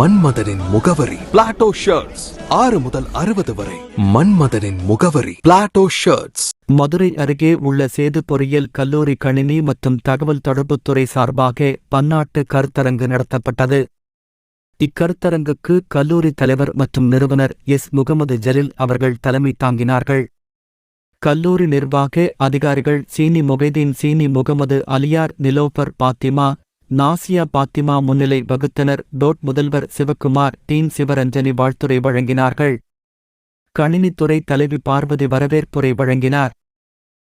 மன்மதனின் முகவரி. Plato shirts ஆறு முதல் அறுபது வரை. மன்மதனின் முகவரி. பிளாட்டோ ஷர்ட்ஸ் மதுரை அருகே உள்ள சேது பொறியியல் கல்லூரி கணினி மற்றும் தகவல் தொடர்புத்துறை சார்பாக பன்னாட்டு கருத்தரங்கு நடத்தப்பட்டது. இக்கருத்தரங்குக்கு கல்லூரி தலைவர் மற்றும் நிறுவனர் எஸ். முகமது ஜலீல் அவர்கள் தலைமை தாங்கினார்கள். கல்லூரி நிர்வாக அதிகாரிகள் சீனி முகைதீன் சீனி முகமது அலியார் நிலோபர் பாத்திமா நாசியா பாத்திமா முன்னிலை வகுத்தனர். டோட் முதல்வர் சிவக்குமார் டீன் சிவரஞ்சனி வாழ்த்துரை வழங்கினார்கள். கணினித்துறை தலைவி பார்வதி வரவேற்புரை வழங்கினார்.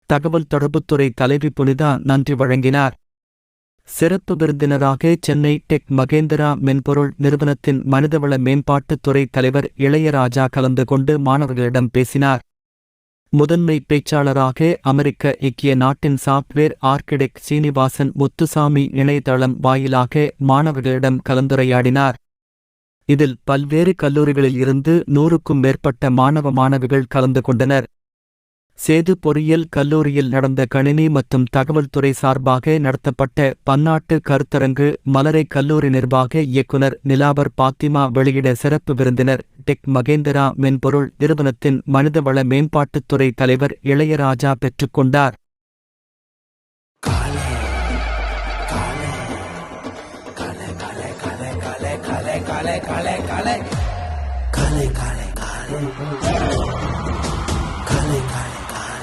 தகவல் தொடர்புத்துறை தலைவி புனிதா நன்றி வழங்கினார். சிறப்பு விருந்தினராக சென்னை டெக் மகேந்திரா மென்பொருள் நிறுவனத்தின் மனிதவள மேம்பாட்டுத் துறை தலைவர் இளையராஜா கலந்து கொண்டு மாணவர்களிடம் பேசினார். முதன்மை பேச்சாளராக அமெரிக்க ஐக்கிய நாட்டின் சாப்ட்வேர் ஆர்கிடெக்ட் சீனிவாசன் முத்துசாமி இணையதளம் வாயிலாக மாணவர்களிடம் கலந்துரையாடினார். இதில் பல்வேறு கல்லூரிகளில் இருந்து நூறுக்கும் மேற்பட்ட மாணவ மாணவிகள் கலந்து கொண்டனர். சேது பொறியியல் கல்லூரியில் நடந்த கணினி மற்றும் தகவல் துறை சார்பாக நடத்தப்பட்ட பன்னாட்டு கருத்தரங்கு மலரை கல்லூரி நிர்வாக இயக்குனர் நிலாபர் பாத்திமா வெளியிட சிறப்பு விருந்தினர் டெக் மகேந்திரா மென்பொருள் நிறுவனத்தின் மனிதவள மேம்பாட்டுத் துறை தலைவர் இளையராஜா பெற்றுக்கொண்டார்